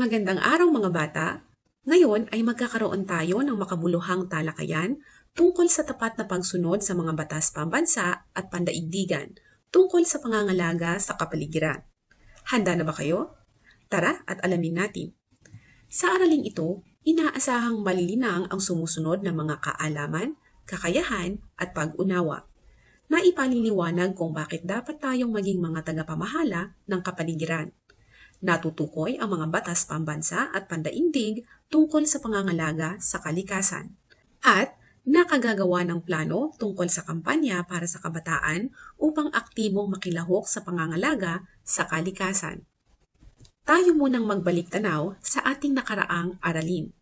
Magandang araw mga bata! Ngayon ay magkakaroon tayo ng makabuluhang talakayan tungkol sa tapat na pagsunod sa mga batas pambansa at pandaigdigan tungkol sa pangangalaga sa kapaligiran. Handa na ba kayo? Tara at alamin natin. Sa araling ito, inaasahang malilinang ang sumusunod na mga kaalaman, kakayahan at pag-unawa na ipaliliwanag kung bakit dapat tayong maging mga tagapamahala ng kapaligiran. Natutukoy ang mga batas pambansa at pandaigdig tungkol sa pangangalaga sa kalikasan. At nakagagawa ng plano tungkol sa kampanya para sa kabataan upang aktibong makilahok sa pangangalaga sa kalikasan. Tayo munang magbalik tanaw sa ating nakaraang aralin.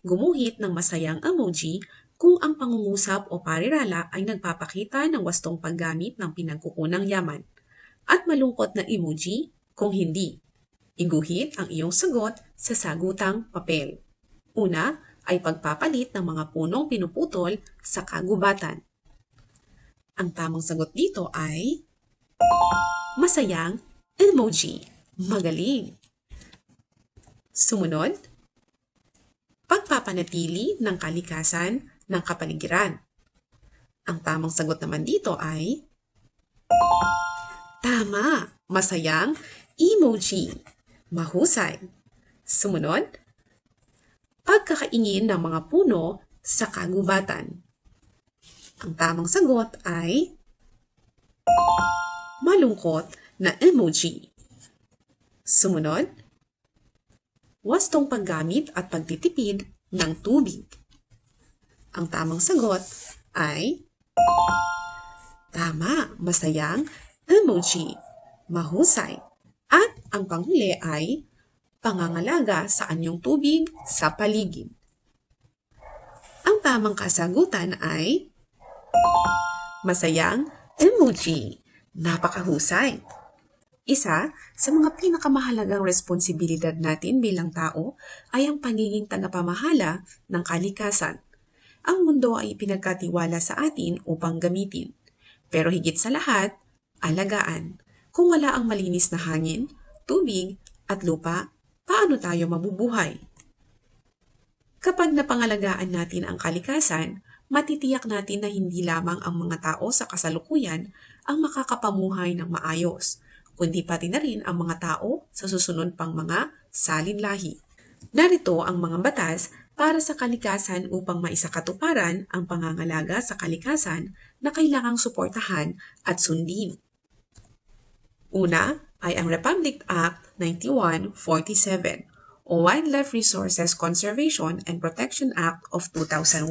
Gumuhit ng masayang emoji kung ang pangungusap o parirala ay nagpapakita ng wastong paggamit ng pinagkukunang yaman. At malungkot na emoji kung hindi. Iguhit ang iyong sagot sa sagutang papel. Una ay pagpapalit ng mga punong pinuputol sa kagubatan. Ang tamang sagot dito ay masayang emoji. Magaling! Sumunod, pagpapanatili ng kalikasan ng kapaligiran. Ang tamang sagot naman dito ay Tama! Masayang emoji. Mahusay. Sumunod, pagkakaingin ng mga puno sa kagubatan. Ang tamang sagot ay malungkot na emoji. Sumunod, wastong paggamit at pagtitipid ng tubig. Ang tamang sagot ay tama, masayang emoji, mahusay. At ang panghuli ay pangangalaga sa anyong tubig sa paligid. Ang tamang kasagutan ay masayang emoji, napakahusay. Isa sa mga pinakamahalagang responsibilidad natin bilang tao ay ang pagiging tagapamahala ng kalikasan. Ang mundo ay pinagkatiwala sa atin upang gamitin. Pero higit sa lahat, alagaan. Kung wala ang malinis na hangin, tubig, at lupa, paano tayo mabubuhay? Kapag napangalagaan natin ang kalikasan, matitiyak natin na hindi lamang ang mga tao sa kasalukuyan ang makakapamuhay ng maayos, kundi pati na rin ang mga tao sa susunod pang mga salinlahi. Narito ang mga batas para sa kalikasan upang maisakatuparan ang pangangalaga sa kalikasan na kailangang suportahan at sundin. Una ay ang Republic Act 9147 o Wildlife Resources Conservation and Protection Act of 2001.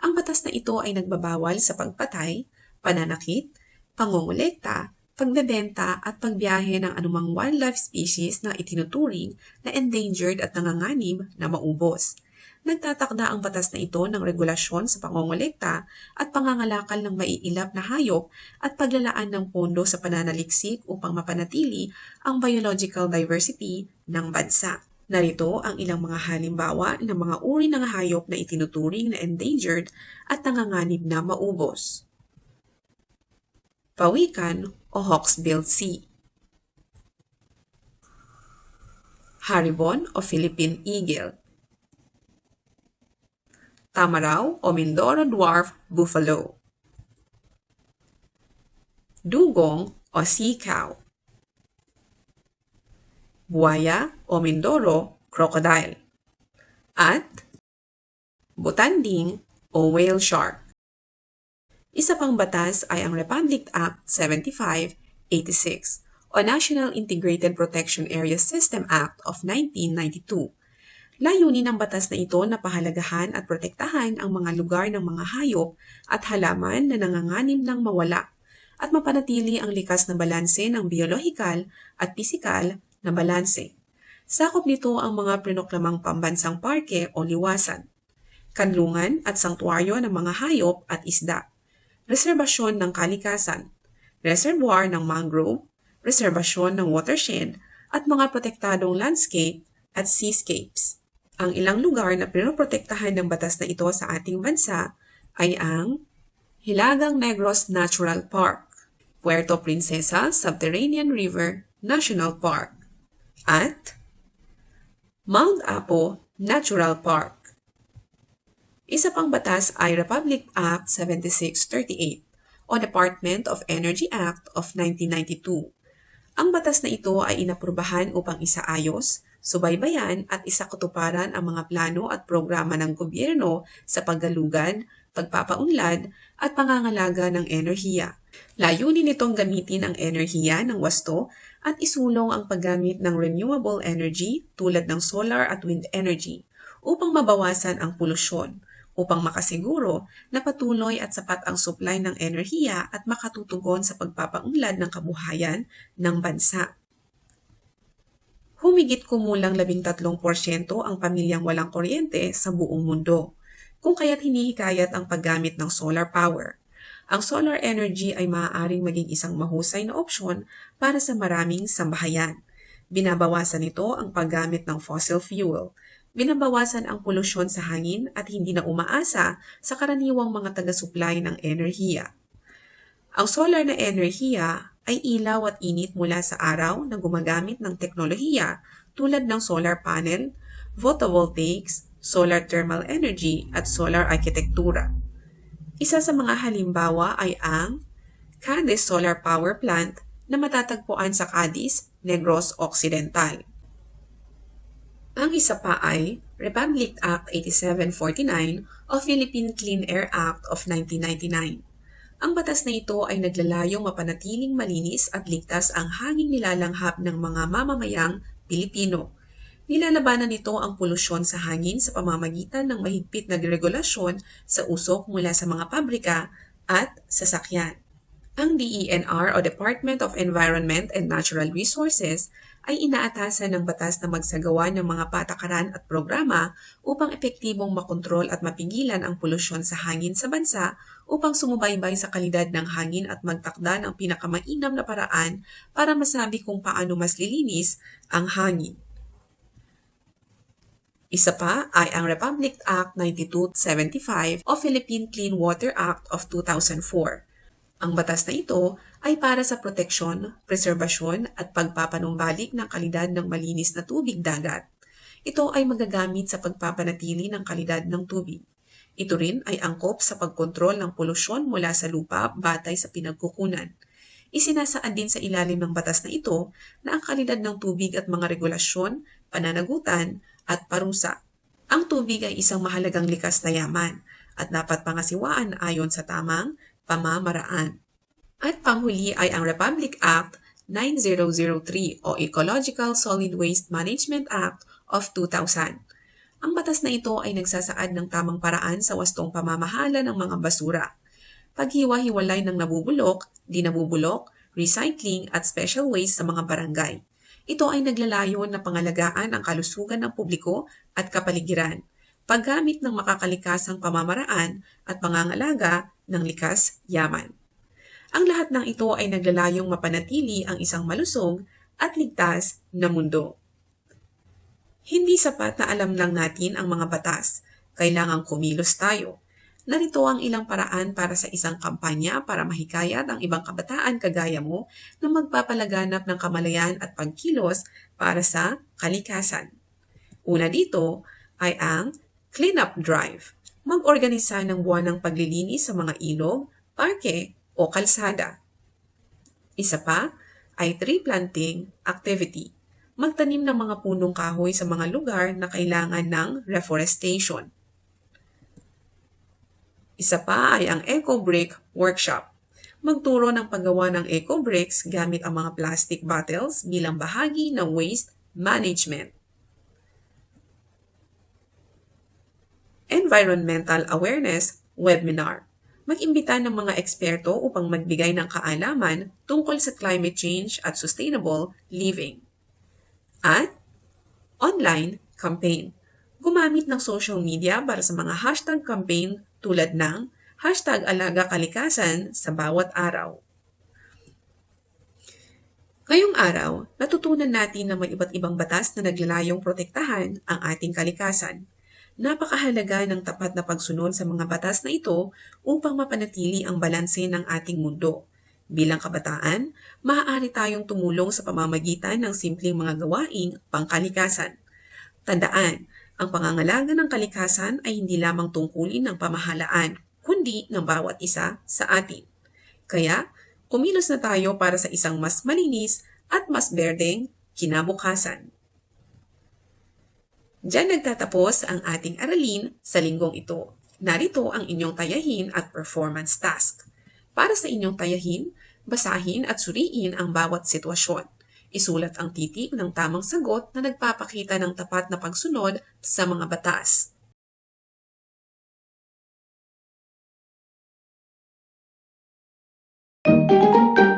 Ang batas na ito ay nagbabawal sa pagpatay, pananakit, pangongolekta, pagbebenta at pagbiyahe ng anumang wildlife species na itinuturing na endangered at nanganganib na maubos. Nagtatakda ang batas na ito ng regulasyon sa pangongolekta at pangangalakal ng maiilap na hayop at paglalaan ng pondo sa pananaliksik upang mapanatili ang biological diversity ng bansa. Narito ang ilang mga halimbawa ng mga uri ng hayop na itinuturing na endangered at nanganganib na maubos. Pawikan o Hawksbill Sea Haribon o Philippine Eagle Tamaraw o Mindoro Dwarf Buffalo. Dugong o Sea Cow Buaya o Mindoro Crocodile. At Butanding o Whale Shark. Isa pang batas ay ang Republic Act 7586 o National Integrated Protection Area System Act of 1992. Layunin ng batas na ito na pahalagahan at protektahan ang mga lugar ng mga hayop at halaman na nanganganib ng mawala at mapanatili ang likas na balanse ng biolohikal at pisikal na balanse. Sakop nito ang mga prinoklamang pambansang parke o liwasan, kanlungan at sangtuaryo ng mga hayop at isda reserbasyon ng kalikasan, reservoir ng mangrove, reserbasyon ng watershed, at mga protektadong landscape at seascapes. Ang ilang lugar na pinoprotektahan ng batas na ito sa ating bansa ay ang Hilagang Negros Natural Park, Puerto Princesa Subterranean River National Park, at Mount Apo Natural Park Isa pang batas ay Republic Act 7638 o Department of Energy Act of 1992. Ang batas na ito ay inaprubahan upang isaayos, subaybayan at isakutuparan ang mga plano at programa ng gobyerno sa paggalugan, pagpapaunlad at pangangalaga ng enerhiya. Layunin nitong gamitin ang enerhiya ng wasto at isulong ang paggamit ng renewable energy tulad ng solar at wind energy upang mabawasan ang polusyon, upang makasiguro na patuloy at sapat ang supply ng enerhiya at makatutugon sa pagpapaunlad ng kabuhayan ng bansa. Humigit kumulang 13% ang pamilyang walang kuryente sa buong mundo, kung kaya't hinihikayat ang paggamit ng solar power. Ang solar energy ay maaaring maging isang mahusay na opsyon para sa maraming sambahayan. Binabawasan nito ang paggamit ng fossil fuel. Binabawasan ang polusyon sa hangin at hindi na umaasa sa karaniwang mga taga-supply ng enerhiya. Ang solar na enerhiya ay ilaw at init mula sa araw na gumagamit ng teknolohiya tulad ng solar panel, photovoltaics, solar thermal energy at solar arkitektura. Isa sa mga halimbawa ay ang Cadiz Solar Power Plant na matatagpuan sa Cadiz, Negros Occidental. Ang isa pa ay Republic Act 8749 o Philippine Clean Air Act of 1999. Ang batas na ito ay naglalayong mapanatiling malinis at ligtas ang hangin nilalanghap ng mga mamamayang Pilipino Nilalabanan nito ang polusyon sa hangin sa pamamagitan ng mahigpit na regulasyon sa usok mula sa mga pabrika at sasakyan. Ang DENR o Department of Environment and Natural Resources ay inaatasan ng batas na magsagawa ng mga patakaran at programa upang epektibong makontrol at mapigilan ang polusyon sa hangin sa bansa upang sumubaybay sa kalidad ng hangin at magtakda ng pinakamainam na paraan para masabi kung paano mas lilinis ang hangin. Isa pa ay ang Republic Act 9275 o Philippine Clean Water Act of 2004. Ang batas na ito ay para sa proteksyon, preserbasyon at pagpapanumbalik ng kalidad ng malinis na tubig dagat. Ito ay magagamit sa pagpapanatili ng kalidad ng tubig. Ito rin ay angkop sa pagkontrol ng polusyon mula sa lupa batay sa pinagkukunan. Isinasaad din sa ilalim ng batas na ito na ang kalidad ng tubig at mga regulasyon, pananagutan, at parusa. Ang tubig ay isang mahalagang likas na yaman at dapat pangasiwaan ayon sa tamang pamamaraan. At panghuli ay ang Republic Act 9003 o Ecological Solid Waste Management Act of 2000. Ang batas na ito ay nagsasaad ng tamang paraan sa wastong pamamahala ng mga basura. Paghiwa-hiwalay ng nabubulok, di nabubulok, recycling at special waste sa mga barangay. Ito ay naglalayon na pangalagaan ang kalusugan ng publiko at kapaligiran, paggamit ng makakalikasang pamamaraan at pangangalaga ng likas yaman. Ang lahat ng ito ay naglalayong mapanatili ang isang malusog at ligtas na mundo. Hindi sapat na alam lang natin ang mga batas. Kailangang kumilos tayo Narito ang ilang paraan para sa isang kampanya para mahikayat ang ibang kabataan kagaya mo na magpapalaganap ng kamalayan at pagkilos para sa kalikasan. Una dito ay ang Cleanup Drive. Mag-organisa ng buwan ng paglilinis sa mga ilog, parke o kalsada. Isa pa ay tree planting activity. Magtanim ng mga punong kahoy sa mga lugar na kailangan ng reforestation. Isa pa ay ang Eco Brick Workshop. Magturo ng paggawa ng eco bricks gamit ang mga plastic bottles bilang bahagi ng waste management. Environmental Awareness Webinar. Mag-imbita ng mga eksperto upang magbigay ng kaalaman tungkol sa climate change at sustainable living. At online campaign. Gumamit ng social media para sa mga hashtag campaign tulad ng hashtag alaga kalikasan sa bawat araw. Ngayong araw, natutunan natin na may iba't ibang batas na naglalayong protektahan ang ating kalikasan. Napakahalaga ng tapat na pagsunod sa mga batas na ito upang mapanatili ang balanse ng ating mundo. Bilang kabataan, maaari tayong tumulong sa pamamagitan ng simpleng mga gawaing pangkalikasan. Tandaan, ang pangangalaga ng kalikasan ay hindi lamang tungkulin ng pamahalaan, kundi ng bawat isa sa atin. Kaya, kumilos na tayo para sa isang mas malinis at mas berdeng kinabukasan. Diyan nagtatapos ang ating aralin sa linggong ito. Narito ang inyong tayahin at performance task. Para sa inyong tayahin, basahin at suriin ang bawat sitwasyon. Isulat ang titik ng tamang sagot na nagpapakita ng tapat na pagsunod sa mga batas. Para sa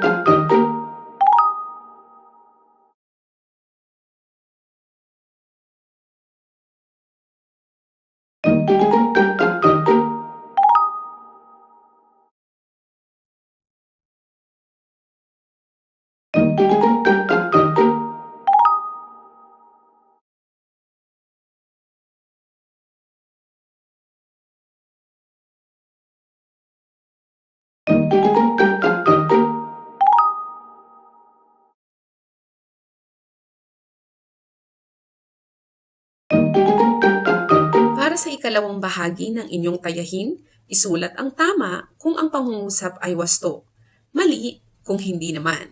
ikalawang bahagi ng inyong tayahin, isulat ang tama kung ang pangungusap ay wasto, mali kung hindi naman.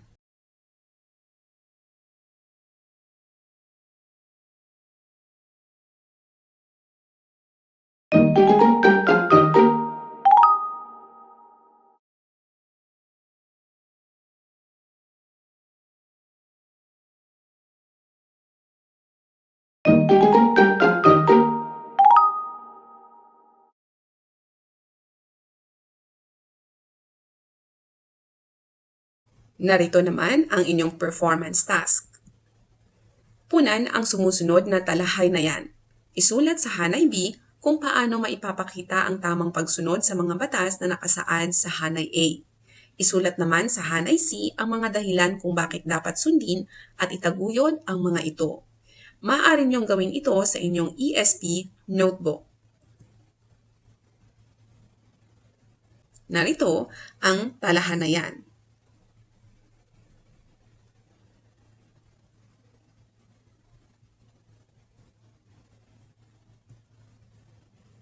Narito naman ang inyong performance task. Punan ang sumusunod na talahay na yan. Isulat sa Hanay B kung paano maipapakita ang tamang pagsunod sa mga batas na nakasaad sa Hanay A. Isulat naman sa Hanay C ang mga dahilan kung bakit dapat sundin at itaguyod ang mga ito. Maaari niyong gawin ito sa inyong ESP notebook. Narito ang talahanayan.